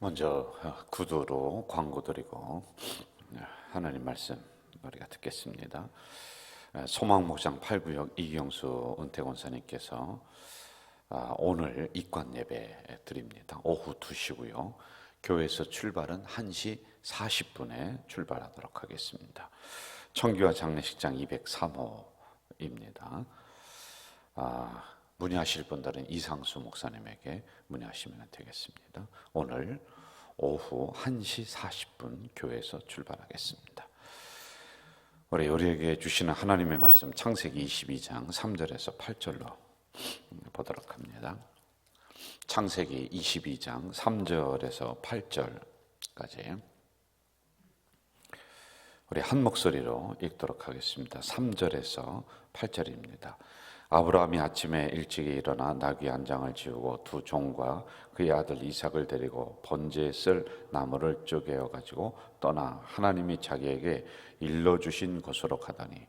먼저 구두로 광고 드리고 하나님 말씀 우리가 듣겠습니다. 소망목장 8구역 이경수 은퇴권사님께서 아, 오늘 입관 예배 드립니다. 오후 2시고요. 교회에서 출발은 1시 40분에 출발하도록 하겠습니다. 청교와 장례식장 203호입니다. 아, 문의하실 분들은 이상수 목사님에게 문의하시면 되겠습니다. 오늘 오후 1시 40분 교회에서 출발하겠습니다. 우리 우리에게 주시는 하나님의 말씀 창세기 22장 3절에서 8절로 보도록 합니다. 창세기 22장 3절에서 8절까지 우리 한 목소리로 읽도록 하겠습니다. 3절에서 8절입니다. 아브라함이 아침에 일찍 일어나 나귀 한 장을 지우고 두 종과 그의 아들 이삭을 데리고 번제에 쓸 나무를 쪼개어 가지고 떠나 하나님이 자기에게 일러 주신 곳으로 가더니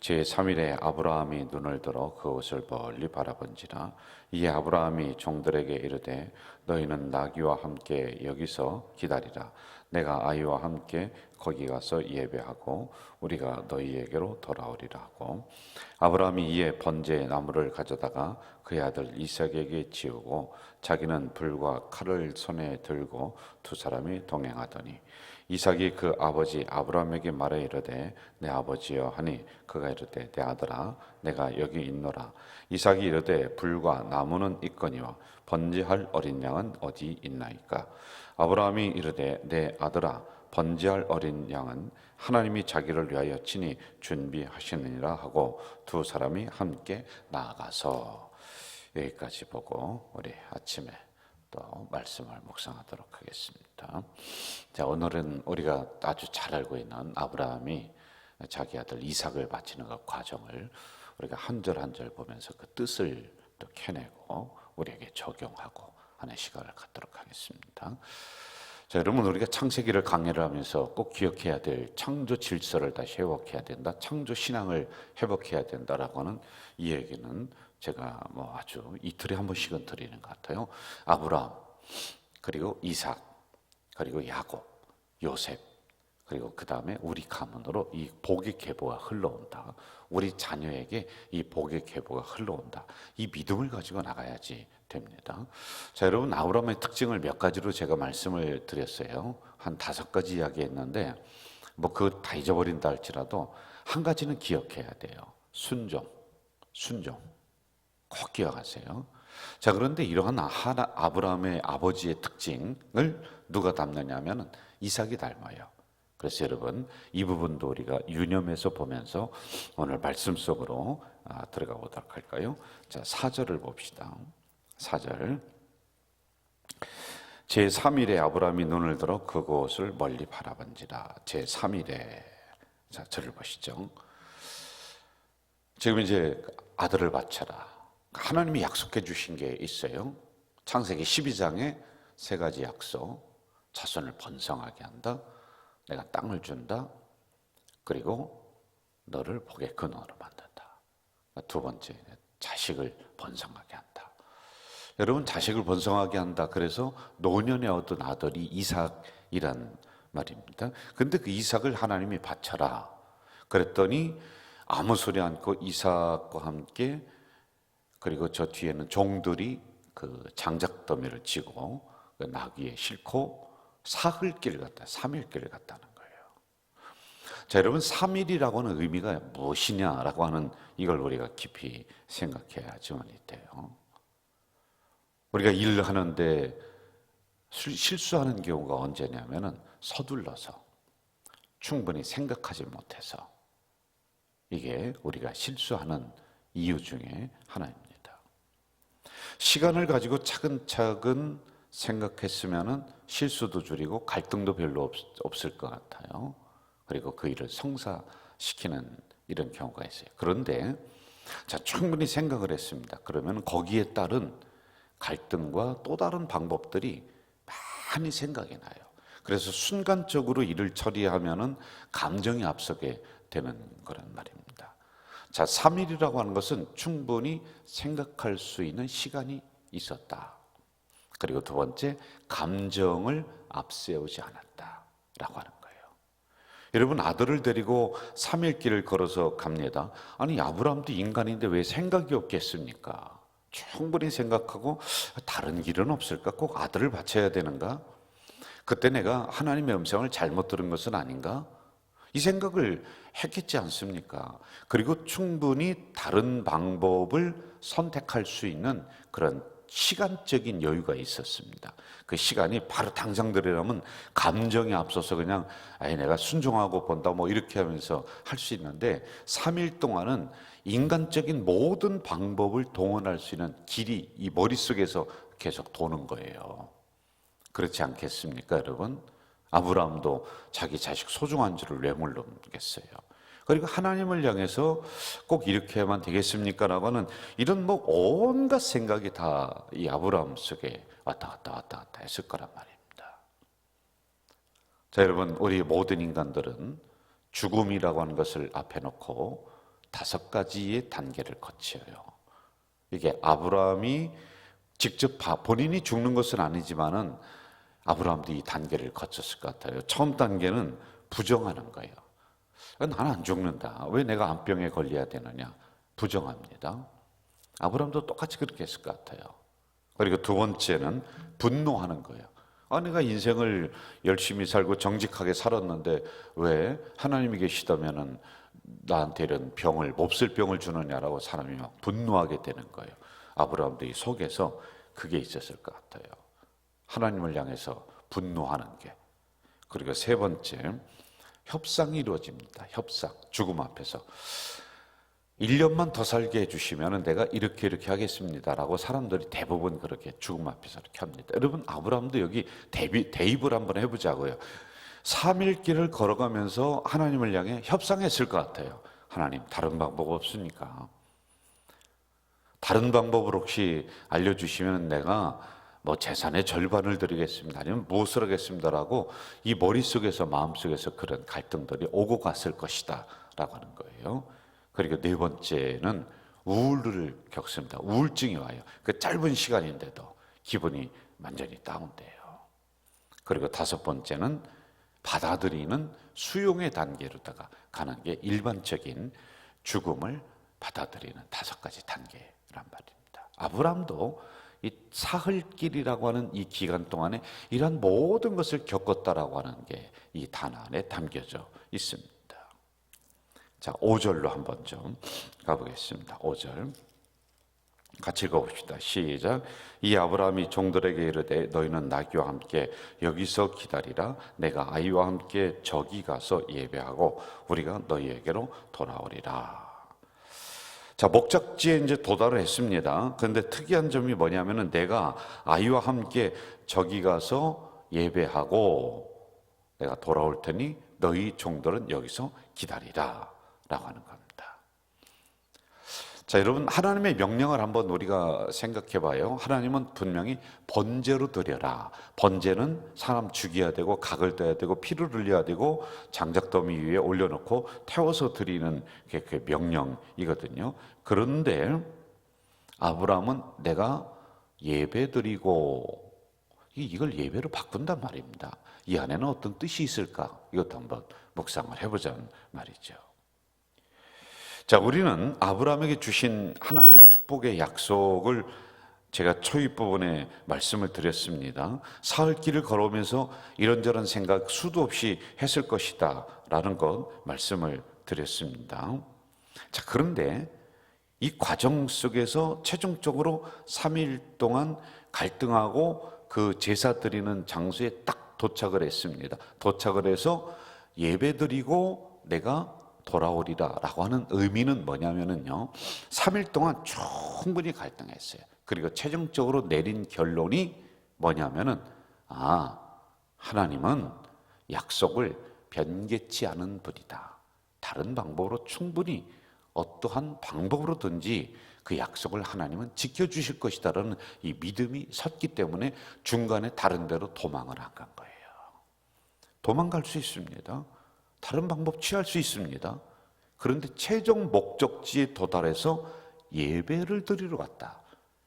제 3일에 아브라함이 눈을 들어 그곳을 멀리 바라본지라 이에 아브라함이 종들에게 이르되 너희는 나귀와 함께 여기서 기다리라 내가 아이와 함께 거기 가서 예배하고 우리가 너희에게로 돌아오리라 하고 아브라함이 이에 번제 나무를 가져다가 그의 아들 이삭에게 지우고 자기는 불과 칼을 손에 들고 두 사람이 동행하더니 이삭이 그 아버지 아브라함에게 말해 이르되 내 아버지여 하니 그가 이르되 내 아들아 내가 여기 있노라. 이삭이 이르되 불과 나무는 있거니와 번제할 어린 양은 어디 있나이까 아브라함이 이르되 내 아들아 번제할 어린 양은 하나님이 자기를 위하여 친히 준비하시느니라 하고 두 사람이 함께 나아가서 여기까지 보고 우리 아침에 또 말씀을 묵상하도록 하겠습니다. 자, 오늘은 우리가 아주 잘 알고 있는 아브라함이 자기 아들 이삭을 바치는 그 과정을 우리가 한 절 한 절 보면서 그 뜻을 또 캐내고 우리에게 적용하고 하는 시간을 갖도록 하겠습니다. 자, 여러분 우리가 창세기를 강의를 하면서 꼭 기억해야 될 창조 질서를 다시 회복해야 된다. 창조 신앙을 회복해야 된다라고 하는 이 얘기는 제가 뭐 아주 이틀에 한 번씩은 드리는 것 같아요. 아브라함, 그리고 이삭, 그리고 야곱, 요셉, 그리고 그 다음에 우리 가문으로 이 복의 계보가 흘러온다. 우리 자녀에게 이 복의 계보가 흘러온다. 이 믿음을 가지고 나가야지 됩니다. 자, 여러분 아브라함의 특징을 몇 가지로 제가 말씀을 드렸어요. 한 다섯 가지 이야기했는데 뭐 그거 다 잊어버린다 할지라도 한 가지는 기억해야 돼요. 순종, 순종. 꼭 기억하세요. 자, 그런데 이러한 아브라함의 아버지의 특징을 누가 담느냐면 이삭이 닮아요. 그래서 여러분 이 부분도 우리가 유념해서 보면서 오늘 말씀 속으로 아, 들어가 보도록 할까요? 자, 4절을 봅시다. 4절. 제 3일에 아브라함이 눈을 들어 그곳을 멀리 바라본지라. 제 3일에 자, 저를 보시죠. 지금 이제 아들을 바쳐라. 하나님이 약속해 주신 게 있어요. 창세기 12장에 세 가지 약속. 자손을 번성하게 한다. 내가 땅을 준다. 그리고 너를 복의 근원으로 만든다. 두 번째, 자식을 번성하게 한다. 여러분, 자식을 번성하게 한다. 그래서 노년에 얻은 아들이 이삭이란 말입니다. 근데 그 이삭을 하나님이 바쳐라. 그랬더니 아무 소리 않고 이삭과 함께 그리고 저 뒤에는 종들이 그 장작 더미를 지고 그 나귀에 싣고 사흘길 갔다, 3일길을 갔다는 거예요. 자, 여러분, 3일이라고 하는 의미가 무엇이냐라고 하는 이걸 우리가 깊이 생각해야지만 돼요. 우리가 일을 하는데 실수하는 경우가 언제냐면은 서둘러서 충분히 생각하지 못해서 이게 우리가 실수하는 이유 중에 하나입니다. 시간을 가지고 차근차근 생각했으면 실수도 줄이고 갈등도 별로 없, 을것 같아요. 그리고 그 일을 성사시키는 이런 경우가 있어요. 그런데 자 충분히 생각을 했습니다. 그러면 거기에 따른 갈등과 또 다른 방법들이 많이 생각이 나요. 그래서 순간적으로 일을 처리하면은 감정이 앞서게 되는 그런 말입니다. 자, 3일이라고 하는 것은 충분히 생각할 수 있는 시간이 있었다. 그리고 두 번째, 감정을 앞세우지 않았다라고 하는 거예요. 여러분 아들을 데리고 3일 길을 걸어서 갑니다. 아니 아브라함도 인간인데 왜 생각이 없겠습니까? 충분히 생각하고 다른 길은 없을까? 꼭 아들을 바쳐야 되는가? 그때 내가 하나님의 음성을 잘못 들은 것은 아닌가? 이 생각을 했겠지 않습니까? 그리고 충분히 다른 방법을 선택할 수 있는 그런 시간적인 여유가 있었습니다. 그 시간이 바로 당장 들으려면 감정이 앞서서 그냥 아니 내가 순종하고 본다 뭐 이렇게 하면서 할 수 있는데 3일 동안은 인간적인 모든 방법을 동원할 수 있는 길이 이 머릿속에서 계속 도는 거예요. 그렇지 않겠습니까, 여러분? 아브라함도 자기 자식 소중한 줄을 왜 모르겠어요. 그리고 하나님을 향해서 꼭 이렇게 하면 되겠습니까? 라고 하는 이런 뭐 온갖 생각이 다 이 아브라함 속에 왔다 갔다 왔다 갔다 했을 거란 말입니다. 자, 여러분, 우리 모든 인간들은 죽음이라고 하는 것을 앞에 놓고 다섯 가지의 단계를 거쳐요. 이게 아브라함이 직접 봐- 본인이 죽는 것은 아니지만은 아브라함도 이 단계를 거쳤을 것 같아요. 처음 단계는 부정하는 거예요. 나는 안 죽는다. 왜 내가 암병에 걸려야 되느냐? 부정합니다. 아브라함도 똑같이 그렇게 했을 것 같아요. 그리고 두 번째는 분노하는 거예요. 아, 내가 인생을 열심히 살고 정직하게 살았는데 왜 하나님이 계시다면은 나한테 이런 병을 몹쓸 병을 주느냐라고 사람이 막 분노하게 되는 거예요. 아브라함도 이 속에서 그게 있었을 것 같아요. 하나님을 향해서 분노하는 게. 그리고 세 번째, 협상이 이루어집니다. 협상. 죽음 앞에서. 1년만 더 살게 해주시면 내가 이렇게 이렇게 하겠습니다 라고 사람들이 대부분 그렇게 죽음 앞에서 이렇게 합니다. 여러분, 아브라함도 여기 대비, 대입을 한번 해보자고요. 3일 길을 걸어가면서 하나님을 향해 협상했을 것 같아요. 하나님, 다른 방법 없습니까? 다른 방법을 혹시 알려주시면 내가 뭐 재산의 절반을 드리겠습니다. 아니면 무엇을 하겠습니다라고 이 머릿속에서 마음속에서 그런 갈등들이 오고 갔을 것이다. 라고 하는 거예요. 그리고 네 번째는 우울을 겪습니다. 우울증이 와요. 그 짧은 시간인데도 기분이 완전히 다운돼요. 그리고 다섯 번째는 받아들이는 수용의 단계로다가 가는 게 일반적인 죽음을 받아들이는 다섯 가지 단계란 말입니다. 아브라함도 이 사흘길이라고 하는 이 기간 동안에 이런 모든 것을 겪었다라고 하는 게 이 단어 안에 담겨져 있습니다. 자, 5절로 한번 좀 가보겠습니다. 5절. 같이 읽어봅시다. 시작. 이 아브라함이 종들에게 이르되 너희는 나귀와 함께 여기서 기다리라. 내가 아이와 함께 저기 가서 예배하고 우리가 너희에게로 돌아오리라. 자, 목적지에 이제 도달을 했습니다. 그런데 특이한 점이 뭐냐면은 내가 아이와 함께 저기 가서 예배하고 내가 돌아올 테니 너희 종들은 여기서 기다리라. 라고 하는 겁니다. 자, 여러분, 하나님의 명령을 한번 우리가 생각해 봐요. 하나님은 분명히 번제로 드려라. 번제는 사람 죽여야 되고, 각을 떠야 되고, 피를 흘려야 되고, 장작더미 위에 올려놓고 태워서 드리는 게그 명령이거든요. 그런데 아브라함은 내가 예배 드리고, 이- 이걸 예배로 바꾼단 말입니다. 이 안에는 어떤 뜻이 있을까? 이것도 한번 묵상을 해보자는 말이죠. 자, 우리는 아브라함에게 주신 하나님의 축복의 약속을 제가 초입 부분에 말씀을 드렸습니다. 사흘 길을 걸어오면서 이런저런 생각 수도 없이 했을 것이다. 라는 것 말씀을 드렸습니다. 자, 그런데 이 과정 속에서 최종적으로 3일 동안 갈등하고 그 제사 드리는 장소에 딱 도착을 했습니다. 도착을 해서 예배 드리고 내가 돌아오리라 라고 하는 의미는 뭐냐면은요, 3일 동안 충분히 갈등했어요. 그리고 최종적으로 내린 결론이 뭐냐면은, 아, 하나님은 약속을 변개치 않은 분이다. 다른 방법으로 충분히 어떠한 방법으로든지 그 약속을 하나님은 지켜주실 것이다라는 이 믿음이 섰기 때문에 중간에 다른 데로 도망을 안 간 거예요. 도망갈 수 있습니다. 다른 방법 취할 수 있습니다. 그런데 최종 목적지에 도달해서 예배를 드리러 갔다.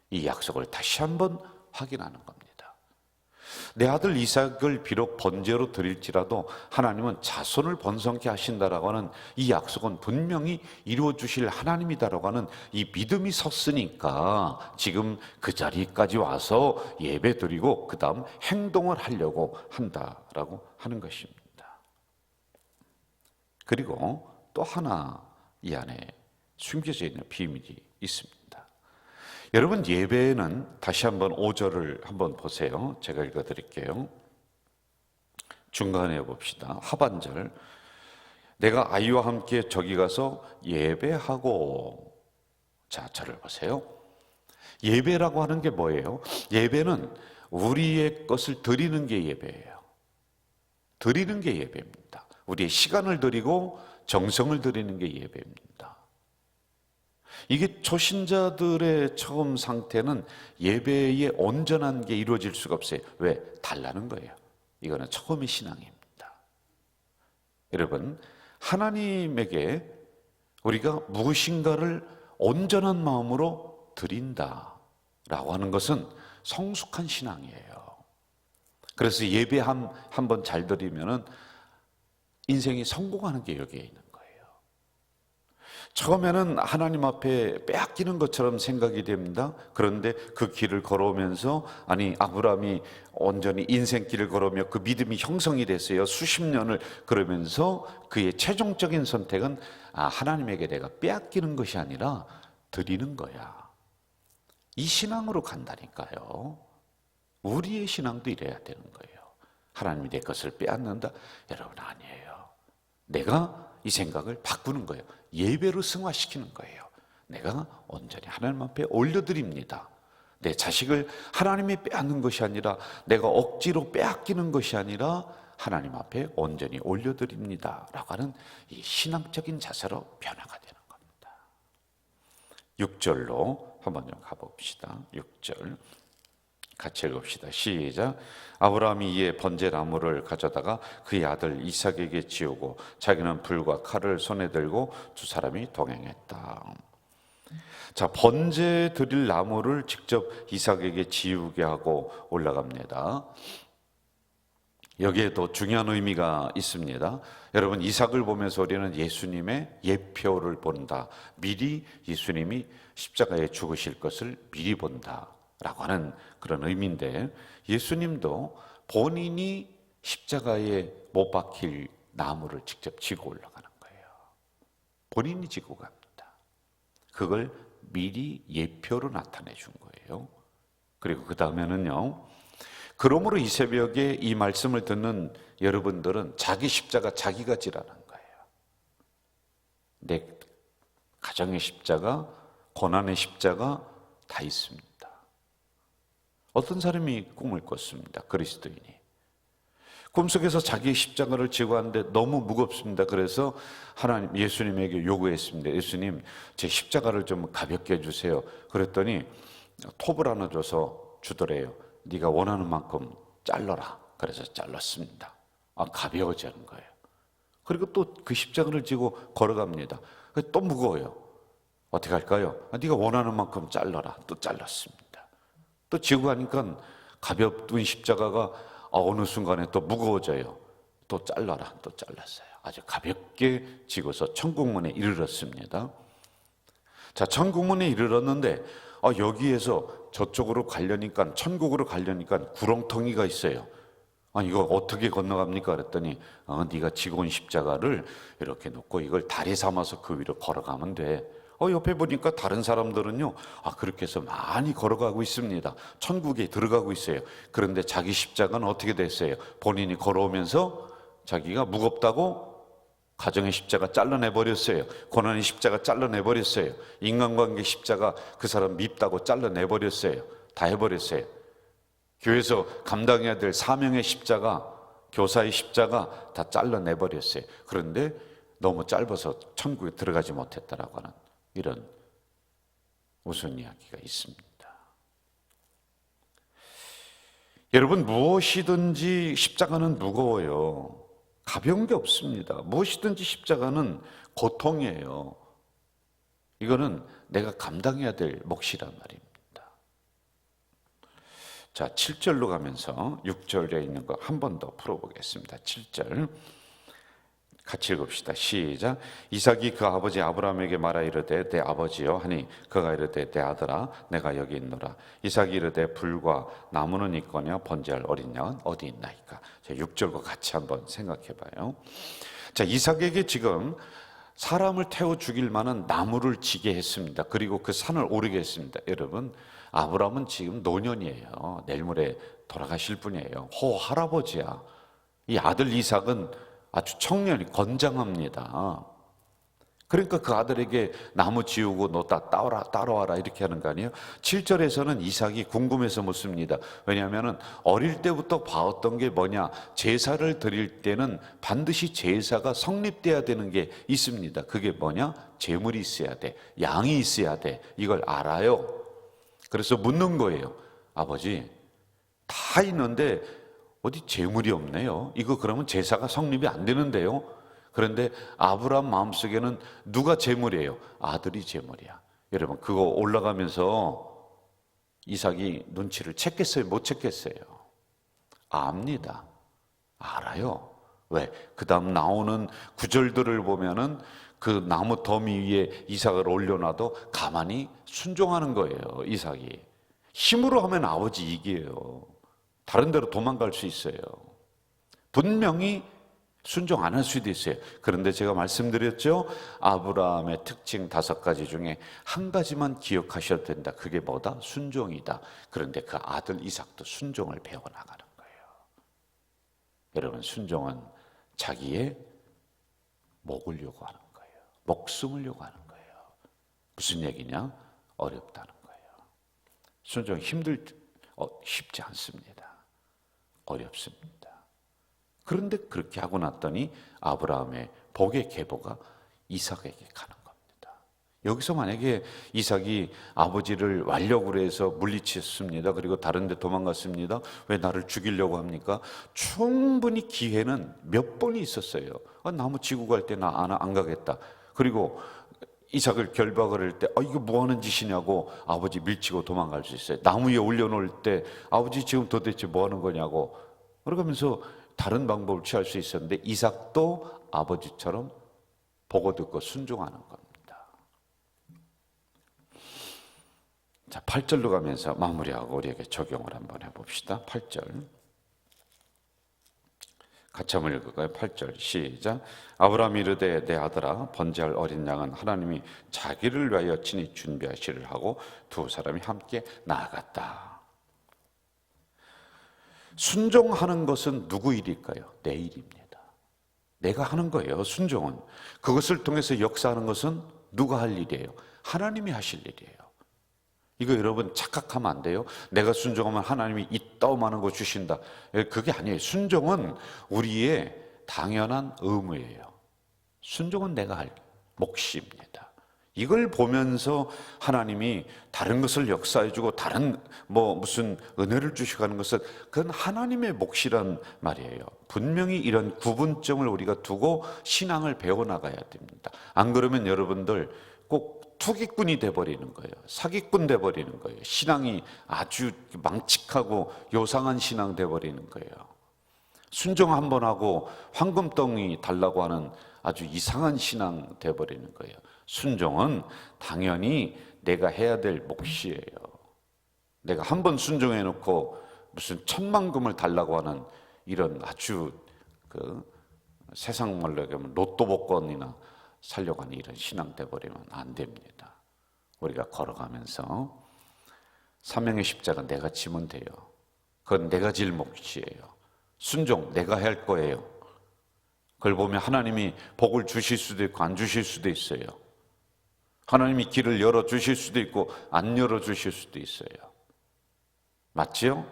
이 약속을 다시 한번 확인하는 겁니다. 내 아들 이삭을 비록 번제로 드릴지라도 하나님은 자손을 번성케 하신다라고 하는 이 약속은 분명히 이루어 주실 하나님이다라고 하는 이 믿음이 섰으니까 지금 그 자리까지 와서 예배 드리고 그다음 행동을 하려고 한다라고 하는 것입니다. 그리고 또 하나 이 안에 숨겨져 있는 비밀이 있습니다. 여러분 예배는 다시 한번 5절을 한번 보세요. 제가 읽어 드릴게요. 중간에 봅시다. 하반절. 내가 아이와 함께 저기 가서 예배하고 자, 저를 보세요. 예배라고 하는 게 뭐예요? 예배는 우리의 것을 드리는 게 예배예요. 드리는 게 예배입니다. 우리의 시간을 드리고 정성을 드리는 게 예배입니다. 이게 초신자들의 처음 상태는 예배에 온전한 게 이루어질 수가 없어요. 왜? 달라는 거예요. 이거는 처음의 신앙입니다. 여러분, 하나님에게 우리가 무엇인가를 온전한 마음으로 드린다 라고 하는 것은 성숙한 신앙이에요. 그래서 예배 한번잘 드리면은 인생이 성공하는 게 여기에 있는 거예요. 처음에는 하나님 앞에 빼앗기는 것처럼 생각이 됩니다. 그런데 그 길을 걸어오면서 아니 아브라함이 온전히 인생길을 걸으며 그 믿음이 형성이 됐어요. 수십 년을 그러면서 그의 최종적인 선택은 아 하나님에게 내가 빼앗기는 것이 아니라 드리는 거야. 이 신앙으로 간다니까요. 우리의 신앙도 이래야 되는 거예요. 하나님이 내 것을 빼앗는다? 여러분 아니에요. 내가 이 생각을 바꾸는 거예요. 예배로 승화시키는 거예요. 내가 온전히 하나님 앞에 올려드립니다. 내 자식을 하나님이 빼앗는 것이 아니라 내가 억지로 빼앗기는 것이 아니라 하나님 앞에 온전히 올려드립니다. 라고 하는 이 신앙적인 자세로 변화가 되는 겁니다. 6절로 한번 좀 가봅시다. 6절. 같이 읽읍시다. 시작. 아브라함이 이에 번제나무를 가져다가 그의 아들 이삭에게 지우고 자기는 불과 칼을 손에 들고 두 사람이 동행했다. 자, 번제 드릴 나무를 직접 이삭에게 지우게 하고 올라갑니다. 여기에도 중요한 의미가 있습니다. 여러분, 이삭을 보면서 우리는 예수님의 예표를 본다. 미리 예수님이 십자가에 죽으실 것을 미리 본다. 라고 하는 그런 의미인데 예수님도 본인이 십자가에 못 박힐 나무를 직접 지고 올라가는 거예요. 본인이 지고 갑니다. 그걸 미리 예표로 나타내 준 거예요. 그리고 그 다음에는요. 그러므로 이 새벽에 이 말씀을 듣는 여러분들은 자기 십자가 자기가 지라는 거예요. 내 가정의 십자가, 고난의 십자가 다 있습니다. 어떤 사람이 꿈을 꿨습니다. 그리스도인이. 꿈속에서 자기 십자가를 지고 왔는데 너무 무겁습니다. 그래서 하나님 예수님에게 요구했습니다. 예수님 제 십자가를 좀 가볍게 해주세요. 그랬더니 톱을 하나 줘서 주더래요. 네가 원하는 만큼 잘라라. 그래서 잘랐습니다. 아 가벼워지는 거예요. 그리고 또 그 십자가를 지고 걸어갑니다. 또 무거워요. 어떻게 할까요? 아, 네가 원하는 만큼 잘라라. 또 잘랐습니다. 또 지고 가니까 가볍던 십자가가 어느 순간에 또 무거워져요. 또 잘라라. 또 잘랐어요. 아주 가볍게 지고서 천국문에 이르렀습니다. 자, 천국문에 이르렀는데 아, 여기에서 저쪽으로 가려니까 천국으로 가려니까 구렁텅이가 있어요. 아, 이거 어떻게 건너갑니까? 그랬더니 어, 네가 지고 온 십자가를 이렇게 놓고 이걸 다리 삼아서 그 위로 걸어가면 돼. 어, 옆에 보니까 다른 사람들은요, 아, 그렇게 해서 많이 걸어가고 있습니다. 천국에 들어가고 있어요. 그런데 자기 십자가는 어떻게 됐어요? 본인이 걸어오면서 자기가 무겁다고 가정의 십자가 잘라내 버렸어요. 고난의 십자가 잘라내 버렸어요. 인간관계 십자가 그 사람 밉다고 잘라내 버렸어요. 다 해버렸어요. 교회에서 감당해야 될 사명의 십자가, 교사의 십자가 다 잘라내 버렸어요. 그런데 너무 짧아서 천국에 들어가지 못했다라고 하는 이런 우스운 이야기가 있습니다. 여러분 무엇이든지 십자가는 무거워요. 가벼운 게 없습니다. 무엇이든지 십자가는 고통이에요. 이거는 내가 감당해야 될 몫이란 말입니다. 자, 7절로 가면서 6절에 있는 거 한 번 더 풀어보겠습니다. 7절. 같이 읽읍시다. 시작. 이삭이 그 아버지 아브라함에게 말하 이르되 내 아버지여 하니 그가 이르되 내 아들아 내가 여기 있노라. 이삭이 이르되 불과 나무는 있거냐 번제할 어린 양은 어디 있나이까. 자, 6절과 같이 한번 생각해 봐요. 자, 이삭에게 지금 사람을 태워 죽일 만한 나무를 지게 했습니다. 그리고 그 산을 오르게 했습니다. 여러분, 아브라함은 지금 노년이에요. 내일 모레 돌아가실 분이에요. 호 할아버지야. 이 아들 이삭은 아주 청년이 건장합니다. 그러니까 그 아들에게 나무 지우고 너 다 따라 따라와라 이렇게 하는 거 아니에요? 7절에서는 이삭이 궁금해서 묻습니다. 왜냐하면 어릴 때부터 봐왔던 게 뭐냐? 제사를 드릴 때는 반드시 제사가 성립돼야 되는 게 있습니다. 그게 뭐냐? 재물이 있어야 돼. 양이 있어야 돼. 이걸 알아요. 그래서 묻는 거예요. 아버지, 다 있는데 어디 재물이 없네요. 이거 그러면 제사가 성립이 안 되는데요. 그런데 아브라함 마음속에는 누가 재물이에요? 아들이 재물이야. 여러분 그거 올라가면서 이삭이 눈치를 챘겠어요? 못 챘겠어요? 압니다. 알아요. 왜? 그 다음 나오는 구절들을 보면은 그 나무 더미 위에 이삭을 올려놔도 가만히 순종하는 거예요. 이삭이. 힘으로 하면 아버지 이겨요. 다른 데로 도망갈 수 있어요. 분명히 순종 안 할 수도 있어요. 그런데 제가 말씀드렸죠. 아브라함의 특징 다섯 가지 중에 한 가지만 기억하셔도 된다. 그게 뭐다? 순종이다. 그런데 그 아들 이삭도 순종을 배워나가는 거예요. 여러분, 순종은 자기의 목을 요구하는 거예요. 목숨을 요구하는 거예요. 무슨 얘기냐? 어렵다는 거예요. 순종 힘들, 어, 쉽지 않습니다. 어렵습니다. 그런데 그렇게 하고 났더니 아브라함의 복의 계보가 이삭에게 가는 겁니다. 여기서 만약에 이삭이 아버지를 완력으로 해서 물리쳤습니다. 그리고 다른 데 도망갔습니다. 왜 나를 죽이려고 합니까? 충분히 기회는 몇 번이 있었어요. 아, 나무 지고 갈때나안 가겠다. 그리고 이삭을 결박을 할 때, 아, 이거 뭐 하는 짓이냐고 아버지 밀치고 도망갈 수 있어요. 나무 위에 올려놓을 때, 아버지 지금 도대체 뭐 하는 거냐고. 그러면서 다른 방법을 취할 수 있었는데, 이삭도 아버지처럼 보고 듣고 순종하는 겁니다. 자, 8절로 가면서 마무리하고 우리에게 적용을 한번 해봅시다. 8절. 같이 한번 읽을까요? 8절 시작 아브라함이 이르되 내 아들아 번제할 어린 양은 하나님이 자기를 위하여 친히 준비하시를 하고 두 사람이 함께 나아갔다 순종하는 것은 누구 일일까요? 내 일입니다 내가 하는 거예요 순종은 그것을 통해서 역사하는 것은 누가 할 일이에요? 하나님이 하실 일이에요 이거 여러분 착각하면 안 돼요. 내가 순종하면 하나님이 이따오마는 거 주신다. 예, 그게 아니에요. 순종은 우리의 당연한 의무예요. 순종은 내가 할 몫입니다. 이걸 보면서 하나님이 다른 것을 역사해 주고 다른 뭐 무슨 은혜를 주시고 하는 것은 그건 하나님의 몫이란 말이에요. 분명히 이런 구분점을 우리가 두고 신앙을 배워 나가야 됩니다. 안 그러면 여러분들 꼭 투기꾼이 돼버리는 거예요. 사기꾼 돼버리는 거예요. 신앙이 아주 망측하고 요상한 신앙 돼버리는 거예요. 순종 한 번 하고 황금덩이 달라고 하는 아주 이상한 신앙 돼버리는 거예요. 순종은 당연히 내가 해야 될 몫이에요. 내가 한 번 순종해 놓고 무슨 천만금을 달라고 하는 이런 아주 그 세상 말로 얘기하면 로또 복권이나 살려고 하는 이런 신앙 돼버리면 안 됩니다. 우리가 걸어가면서 사명의 십자가 내가 지면 돼요. 그건 내가 질 몫이에요. 순종 내가 할 거예요. 그걸 보면 하나님이 복을 주실 수도 있고 안 주실 수도 있어요. 하나님이 길을 열어 주실 수도 있고 안 열어 주실 수도 있어요. 맞지요?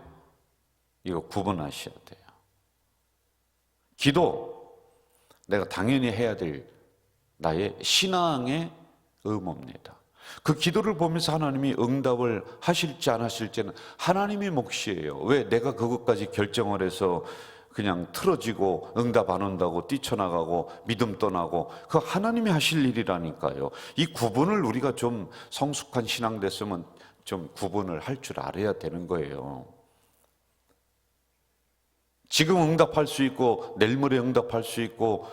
이거 구분하셔야 돼요. 기도 내가 당연히 해야 될 나의 신앙의 의무입니다. 그 기도를 보면서 하나님이 응답을 하실지 안 하실지는 하나님의 몫이에요. 왜 내가 그것까지 결정을 해서 그냥 틀어지고 응답 안 온다고 뛰쳐나가고 믿음 떠나고 그 하나님이 하실 일이라니까요. 이 구분을 우리가 좀 성숙한 신앙 됐으면 좀 구분을 할 줄 알아야 되는 거예요. 지금 응답할 수 있고 내일 모레 응답할 수 있고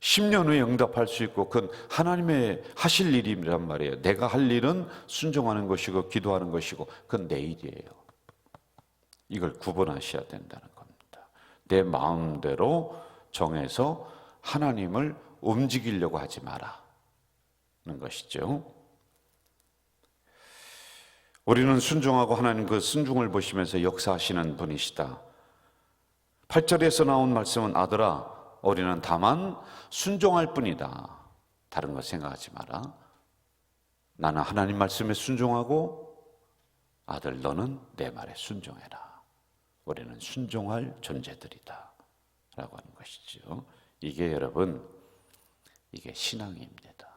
10년 후에 응답할 수 있고 그건 하나님의 하실 일이란 말이에요. 내가 할 일은 순종하는 것이고 기도하는 것이고 그건 내 일이에요. 이걸 구분하셔야 된다는 겁니다. 내 마음대로 정해서 하나님을 움직이려고 하지 마라. 는 것이죠. 우리는 순종하고 하나님 그 순종을 보시면서 역사하시는 분이시다. 8절에서 나온 말씀은 아들아 우리는 다만 순종할 뿐이다. 다른 거 생각하지 마라. 나는 하나님 말씀에 순종하고 아들 너는 내 말에 순종해라. 우리는 순종할 존재들이다. 라고 하는 것이죠. 이게 여러분 이게 신앙입니다.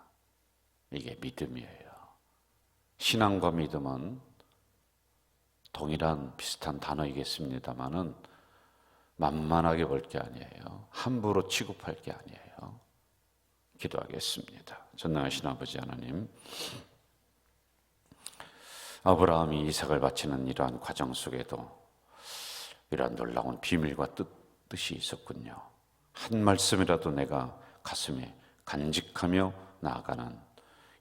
이게 믿음이에요. 신앙과 믿음은 동일한 비슷한 단어이겠습니다만은 만만하게 볼 게 아니에요. 함부로 취급할 게 아니에요. 기도하겠습니다. 전능하신 아버지 하나님, 아브라함이 이삭을 바치는 이러한 과정 속에도 이러한 놀라운 비밀과 뜻, 뜻이 있었군요. 한 말씀이라도 내가 가슴에 간직하며 나아가는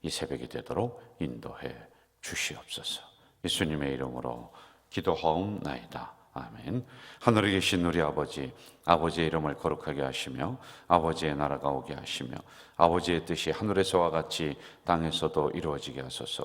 이 새벽이 되도록 인도해 주시옵소서. 예수님의 이름으로 기도하옵나이다. 아멘. 하늘에 계신 우리 아버지, 아버지의 이름을 거룩하게 하시며 아버지의 나라가 오게 하시며 아버지의 뜻이 하늘에서와 같이 땅에서도 이루어지게 하소서.